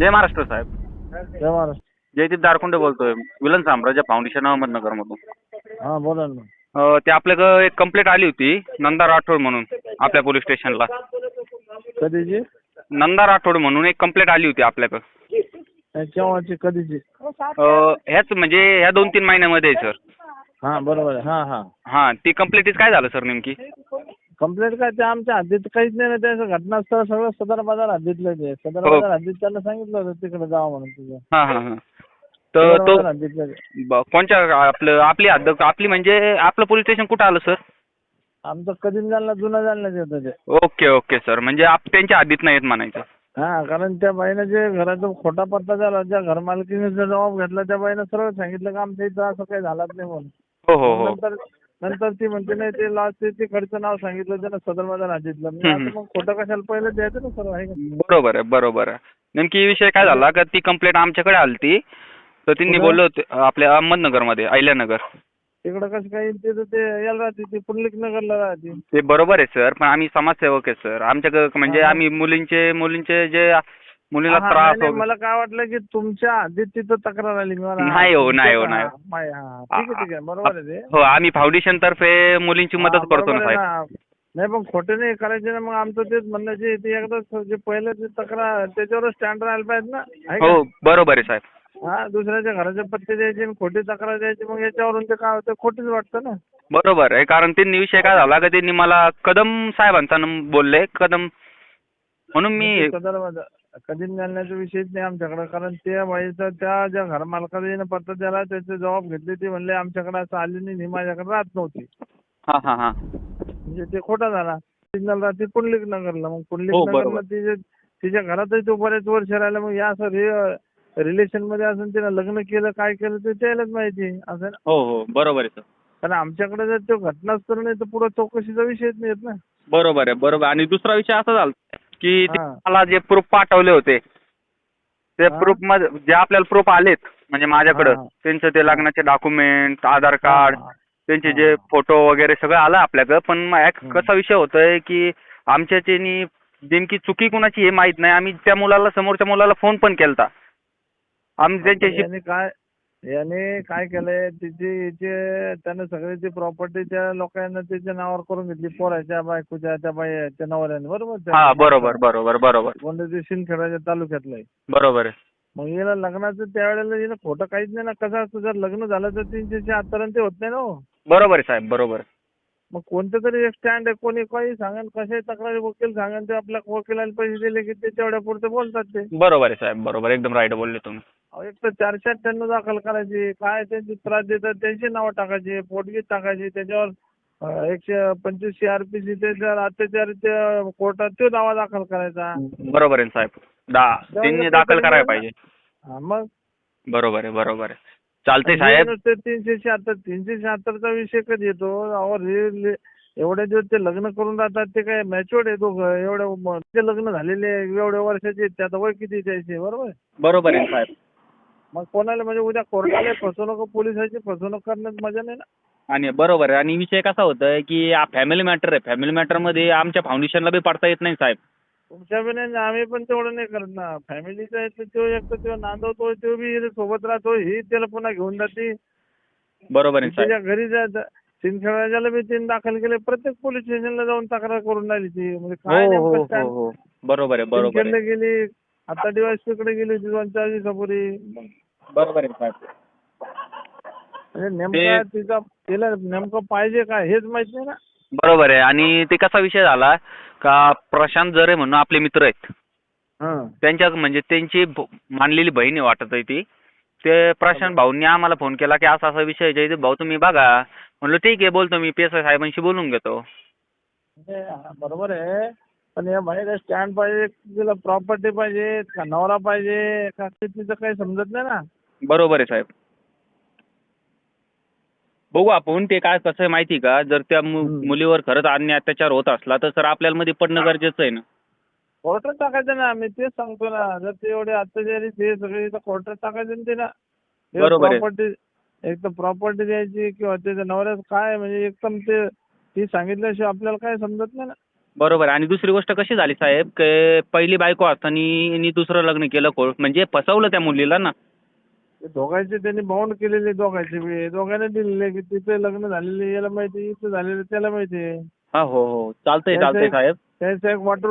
जय महाराष्ट्र साहेब. जय महाराष्ट्र. जयदीप दारकुंडे बोलतोय. विलन साम्राज्य फाउंडेशन अहमदनगरमधून. हां बोला ना. अं, ते आपल्याकडं एक कंप्लेंट आली होती नंदा राठोड म्हणून आपल्या पोलीस स्टेशनला कधीची? नंदा राठोड म्हणून एक कंप्लेंट आली होती आपल्याकडं. केव्हाची? कधीची? ह्याच म्हणजे ह्या दोन तीन महिन्यामध्ये सर. हां बरोबर आहे. हां हां. हां ती कंप्लेंटीच काय झालं सर नेमकी? कंप्लेंट काय ते आमच्या हद्दीत काहीच नाही ना त्याचं घटनास्थळ सगळं सदर बाजार हद्दीतलं ते. सदर हो. बाजार हद्दीत त्याला सांगितलं होतं तिकडे जावं म्हणून तुझं. हां हां हां. तर सदर तो बाजार हद्दीतलं ते. ब- कोणच्या आपलं आपली हद्द आपली म्हणजे आपलं पोलीस स्टेशन कुठं आलं सर? आमचं कधी जालना जुना जालन्यात येतं ते. Okay okay sir. म्हणजे आप त्यांच्या हद्दीत नाही येत म्हणायचं. हां कारण त्या बाईनं जे घराचा खोटा पत्ता झाला ज्या घरमालकीने जो जबाब घेतला त्या बाईनं सरळ सांगितलं का आमच्या इथं असं काही झालंच नाही म्हणून. हो हो हो. नंतर नंतर ती म्हणते नाही ते लास्ट ते खर्च नाव सांगितलं त्यानं सदर बाजार हद्दीतलं मी. आता मग खोटं कशाला पहिलं द्यायचं ना सर आहे का? बरोबर आहे बरोबर आहे. नेमकी विषय काय झाला? का ती कंप्लेंट आमच्याकडे आलती. तर त्यांनी? बोललं होते आपल्या अहमदनगरमध्ये अहिल्यानगर. तिकडं कसं काही तिथं ते यायला राहते ती पुंडलिक नगरला राहते. ते बरोबर आहे सर पण आम्ही समाजसेवक आहे सर. आमच्याकडे म्हणजे. आम्ही मुलींचे मुलींचे जे मुलीला त्रास मला काय वाटलं की तुमच्या हद्दीत तिथं तक्रार आली नाही हो, नाही हो, नाही. हा, ठीक आहे ठीक आहे बरोबर आहे हो आम्ही फाउंडेशन तर्फे मुलींची मदत करतो ना साहेब. नाही पण खोटे नाही करायचे ना मग आमचं तेच म्हणणं जे ते एकदा जे पहिलं जे तक्रार त्याच्यावर स्टँड राहायला पाहिजे ना हो? बरोबर आहे साहेब हा दुसऱ्याच्या घराचे पत्ते द्यायचे आणि खोटी तक्रार द्यायची मग याच्यावरून ते काय होतं खोटीच वाटतं ना बरोबर आहे कारण त्यांनी विषय काय झाला का त्यांनी मला कदम साहेबांचा बोलले कदम म्हणून मी ते सदर बाजार- कधी जाण्याचा विषयच नाही आमच्याकडे. कारण त्या बाईचा त्या ज्या घर मालकाने पत्ता दिला त्याचे जबाब घेतले ते म्हणले आमच्याकडे असं आली नाही ही माझ्याकडे राहत नव्हती. हां हां हां. म्हणजे ते खोटा झाला. सिग्नल राहते पुंडलिक नगरला. मग पुंडलिक हो, नगरला बरोबर. तिचे तिच्या घरातही तो बरेच वर्ष राहिला. मग या असं रिलेशनमध्ये असून तिने लग्न केलं काय केलं ते त्यालाच माहिती असं ना. हो हो. बरोबर आहे सर. कारण आमच्याकडे जर तो घटनास्थळ नाही तर पुढे चौकशीचा विषयच नाही येत ना? बरोबर आहे बरोबर. आणि दुसरा विषय असा झाला की. मला जे प्रूफ पाठवले होते ते. प्रूफमध्ये जे आपल्याला प्रूफ आलेत म्हणजे माझ्याकडं. त्यांचं ते लग्नाचे डॉक्युमेंट आधार कार्ड. त्यांचे. जे फोटो वगैरे सगळं आलं आपल्याकडं पण. कसा विषय होतोय की आमच्या त्यांनी नेमकी चुकी कुणाची हे माहीत नाही आम्ही त्या मुलाला समोरच्या मुलाला फोन पण केलता आम्ही त्यांच्याशी काय याने काय केलंय तिची त्याने सगळी ती प्रॉपर्टी त्या लोकांना त्याच्या नावावर करून घेतली. पोराच्या बायकोच्या त्या बाईच्या नवऱ्याने. बरोबर हा बरोबर बरोबर बरोबर. कोणत्या तालुक्यातलं आहे बरोबर आहे. मग याला लग्नाचं त्यावेळेला हिनं खोटं काहीच नाही ना. कसं असतं जर लग्न झालं तर तीनशे शहात्तर आणि ते होत नाही ना हो. बरोबर आहे साहेब बरोबर. मग कोणतं तरी एक स्टँड आहे. कोणी काही सांगेल कशाही तक्रारी वकील सांगेल ते आपल्या वकिलाला पैसे दिले की ते तेवढ्या पुरते बोलतात ते. बरोबर आहे साहेब बरोबर. एकदम राईट बोलले तुम्ही. एक तर चारशे अठ्ठ्याण्णव दाखल करायची. काय त्यांची त्रास देतात त्यांची नावं टाकायची पोटगीत टाकायची त्याच्यावर एकशे पंचवीस सी आर पी सी त्याच्यावर अत्याचार कोर्टात तो दावा दाखल करायचा. बरोबर आहे साहेब. दा त्यांनी दाखल करायला पाहिजे. मग? बरोबर आहे बरोबर आहे. चालते साहेब. तीनशे शहात्तर तीनशे शहात्तरचा विषय कधी येतो? एवढे दिवस ते लग्न करून राहतात ते काय मॅच्युअर्ड आहे दोघं? एवढे ते लग्न झालेले एवढ्या वर्षाचे आहेत, ते आता वय किती त्याचे? बरोबर बरोबर आहे साहेब. मग कोणाला म्हणजे उद्या कोर्टाला फसवणूक पोलिसाची फसवणूक करण्यात मजा नाही ना? आणि बरोबर आहे. आणि विषय कसा होतोय की फॅमिली मॅटर आहे. फॅमिली मॅटरमध्ये आमच्या फाउंडेशनला बी पडता येत नाही साहेब. तुमच्या बी नाही आम्ही पण तेवढं नाही करत ना. फॅमिलीचा आहे तो एक तर तो नांदवतो तो बी सोबत राहतो. ही त्याला पुन्हा घेऊन जाते. बरोबर आहे साहेब. त्याच्या घरी जा सिंदखेडाच्याला बी तीन दाखल केले. प्रत्येक पोलीस स्टेशनला जाऊन तक्रार करून राहिली ती. म्हणजे काय हो नेमकं हो? हो. बरोबर आहे बरोबर गेली आता डीवायसपी कडे गेली होती दोन चार दिवसापूर्वी. बरोबर आहे साहेब म्हणजे नेमका तिचा तिला नेमकं पाहिजे काय हेच माहीत नाही ना. बरोबर आहे. आणि ते कसा विषय झाला का प्रशांत जरे म्हणून आपले मित्र आहेत. हं. त्यांच्या म्हणजे त्यांची मानलेली बहीण आहे वाटत आहे ती. ते प्रशांत भाऊंनी आम्हाला फोन केला की असा असा विषय आहे जयदीप भाऊ तुम्ही बघा. म्हणलं ठीक आहे बोलतो मी पी एस आय साहेबांशी बोलून घेतो. म्हणजे हा, बरोबर आहे. पण या बाहेर स्टँड पाहिजे तिला प्रॉपर्टी पाहिजे का नवरा पाहिजे का ते तिचं काही समजत नाही ना. बरोबर आहे साहेब. बघू आपण ते काय कसं आहे माहिती का? जर त्या मु- हम्म. मुलीवर खरंच अन्याय अत्याचार होत असला तर सर आपल्याला मध्ये पडणं गरजेचं आहे ना. कोर्टात टाकायचं ना आम्ही तेच सांगतो ना. जर ते एवढे अत्याचारी ते सगळे कोर्टात टाकायचं ना ते ना बरोबर आहे. प्रॉपर्टी एक तर प्रॉपर्टी द्यायची किंवा त्याच्या नवऱ्यात काय म्हणजे एकदम ते ती सांगितल्याशिवाय आपल्याला काय समजत नाही ना. बरोबर आणि दुसरी गोष्ट कशी झाली साहेब की पहिली बायको असताना दुसरं लग्न केलं कोण म्हणजे फसवलं त्या मुलीला ना? ते दोघांचे त्यांनी बाउंड केलेले दोघांचे बी दोघांना दिलेले की तिथे लग्न झालेले याला माहिती इथं झालेलं त्याला माहिती आहे. हा हो हो. चालतंय चालतंय साहेब. त्यांचा एक वॉटर